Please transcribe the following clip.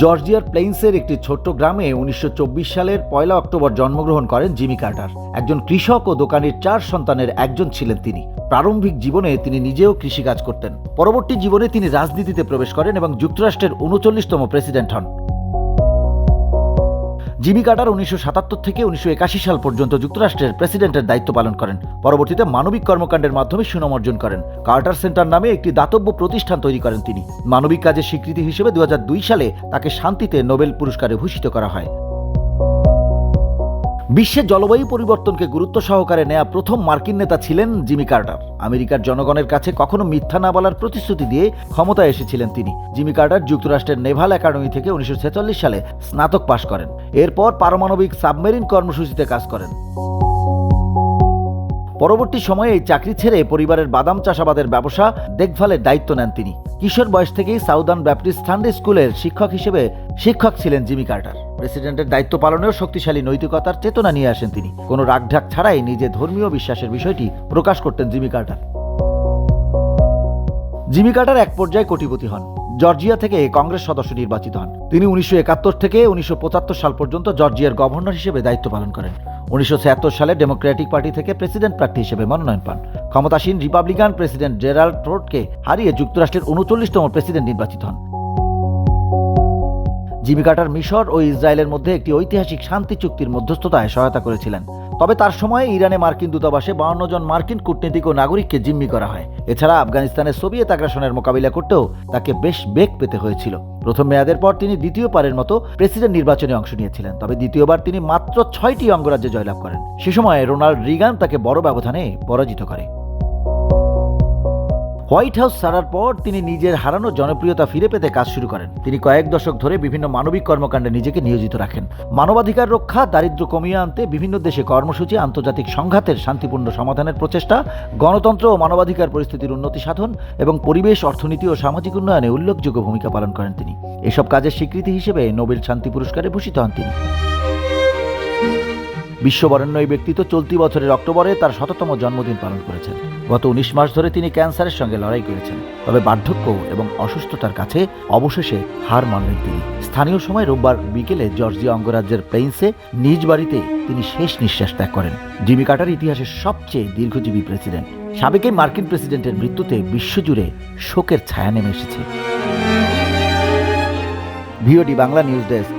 জর্জিয়ার প্লেইন্সের একটি ছোট্ট গ্রামে উনিশশো চব্বিশ সালের পয়লা অক্টোবর জন্মগ্রহণ করেন জিমি কার্টার। একজন কৃষক ও দোকানের চার সন্তানের একজন ছিলেন তিনি। প্রারম্ভিক জীবনে তিনি নিজেও কৃষিকাজ করতেন। পরবর্তী জীবনে তিনি রাজনীতিতে প্রবেশ করেন এবং যুক্তরাষ্ট্রের উনচল্লিশতম প্রেসিডেন্ট হন। জিমি কার্টার উনিশশো সাতাত্তর থেকে উনিশশো একাশি সাল পর্যন্ত যুক্তরাষ্ট্রের প্রেসিডেন্টের দায়িত্ব পালন করেন। পরবর্তীতে মানবিক কর্মকাণ্ডের মাধ্যমে সুনাম অর্জন করেন। কার্টার সেন্টার নামে একটি দাতব্য প্রতিষ্ঠান তৈরি করেন তিনি। মানবিক কাজের স্বীকৃতি হিসেবে দু হাজার দুই সালে তাকে শান্তিতে নোবেল পুরস্কারে ভূষিত করা হয়। বিশ্বের জলবায়ু পরিবর্তনকে গুরুত্ব সহকারে নেয়া প্রথম মার্কিন নেতা ছিলেন জিমি কার্টার। আমেরিকার জনগণের কাছে কখনো মিথ্যা না বলার প্রতিশ্রুতি দিয়ে ক্ষমতায় এসেছিলেন তিনি। জিমি কার্টার যুক্তরাষ্ট্রের নেভাল একাডেমি থেকে উনিশশো ছেচল্লিশ সালে স্নাতক পাশ করেন। এরপর পারমাণবিক সাবমেরিন কর্মসূচিতে কাজ করেন। পরবর্তী সময়ে এই চাকরি ছেড়ে পরিবারের বাদাম চাষাবাদের ব্যবসা, দেখভালের দায়িত্ব নেন তিনি। কিশোর বয়স থেকেই সাউদার্ন ব্যাপটিস্ট সানডে স্কুলের শিক্ষক হিসেবে শিক্ষক ছিলেন জিমি কার্টার। প্রেসিডেন্টের দায়িত্ব পালনেও শক্তিশালী নৈতিকতার চেতনা নিয়ে আসেন তিনি। কোনো রাগঢাক ছাড়াই নিজে ধর্মীয় বিশ্বাসের বিষয়টি প্রকাশ করতেন জিমি কার্টার। জিমি কার্টার এক পর্যায়ে কোটিপতি হন। জর্জিয়া থেকে কংগ্রেস সদস্য নির্বাচিত হন। তিনি উনিশশো একাত্তর থেকে উনিশশো পঁচাত্তর সাল পর্যন্ত জর্জিয়ার গভর্নর হিসেবে দায়িত্ব পালন করেন। উনিশশো ছিয়াত্তর সালে ডেমোক্রেটিক পার্টি থেকে প্রেসিডেন্ট প্রার্থী হিসেবে মনোনয়ন পান। ক্ষমতাসীন রিপাবলিকান প্রেসিডেন্ট জেরাল্ড ফোর্ডকে হারিয়ে যুক্তরাষ্ট্রের উনচল্লিশতম প্রেসিডেন্ট নির্বাচিত হন। জিমি কার্টার মিশর ও ইসরায়েলের মধ্যে একটি ঐতিহাসিক শান্তি চুক্তির মধ্যস্থতায় সহায়তা করেছিলেন। তবে তার সময়ে ইরানে মার্কিন দূতাবাসে বাউন্ন জন মার্কিন কূটনীতিক ও নাগরিককে জিম্মি করা হয়। এছাড়া আফগানিস্তানের সোভিয়েত আগ্রাসনের মোকাবিলা করতেও তাকে বেশ বেগ পেতে হয়েছিল। প্রথম মেয়াদের পর তিনি দ্বিতীয় পারের মতো প্রেসিডেন্ট নির্বাচনে অংশ নিয়েছিলেন, তবে দ্বিতীয়বার তিনি মাত্র ছয়টি অঙ্গরাজ্যে জয়লাভ করেন। সে সময় রোনাল্ড রিগান তাকে বড় ব্যবধানে পরাজিত করে। হোয়াইট হাউস ছাড়ার পর তিনি নিজের হারানো জনপ্রিয়তা ফিরে পেতে কাজ শুরু করেন। তিনি কয়েক দশক ধরে বিভিন্ন মানবিক কর্মকাণ্ডে নিজেকে নিয়োজিত রাখেন। মানবাধিকার রক্ষা, দারিদ্র কমিয়ে আনতে বিভিন্ন দেশে কর্মসূচি, আন্তর্জাতিক সংঘাতের শান্তিপূর্ণ সমাধানের প্রচেষ্টা, গণতন্ত্র ও মানবাধিকার পরিস্থিতির উন্নতি সাধন এবং পরিবেশ, অর্থনীতি ও সামাজিক উন্নয়নে উল্লেখযোগ্য ভূমিকা পালন করেন তিনি। এসব কাজের স্বীকৃতি হিসেবে নোবেল শান্তি পুরস্কারে ভূষিত হন তিনি। বিশ্ববরেণ্য এই ব্যক্তিত্ব চলতি বছরের অক্টোবরে তার শততম জন্মদিন পালন করেছেন। গত উনিশ মাস ধরে তিনি ক্যান্সারের সঙ্গে লড়াই করেছেন। তবে বার্ধক্য এবং অসুস্থতার কাছে অবশেষে হার মানলেন তিনি। স্থানীয় সময় রোববার বিকেলে জর্জিয়া অঙ্গরাজ্যের প্লেইন্সে নিজ বাড়িতে তিনি শেষ নিঃশ্বাস ত্যাগ করেন। জিমি কাটার ইতিহাসের সবচেয়ে দীর্ঘজীবী প্রেসিডেন্ট। সাবেকে মার্কিন প্রেসিডেন্টের মৃত্যুতে বিশ্বজুড়ে শোকের ছায়া নেমে এসেছে। VOD Bangla news desk.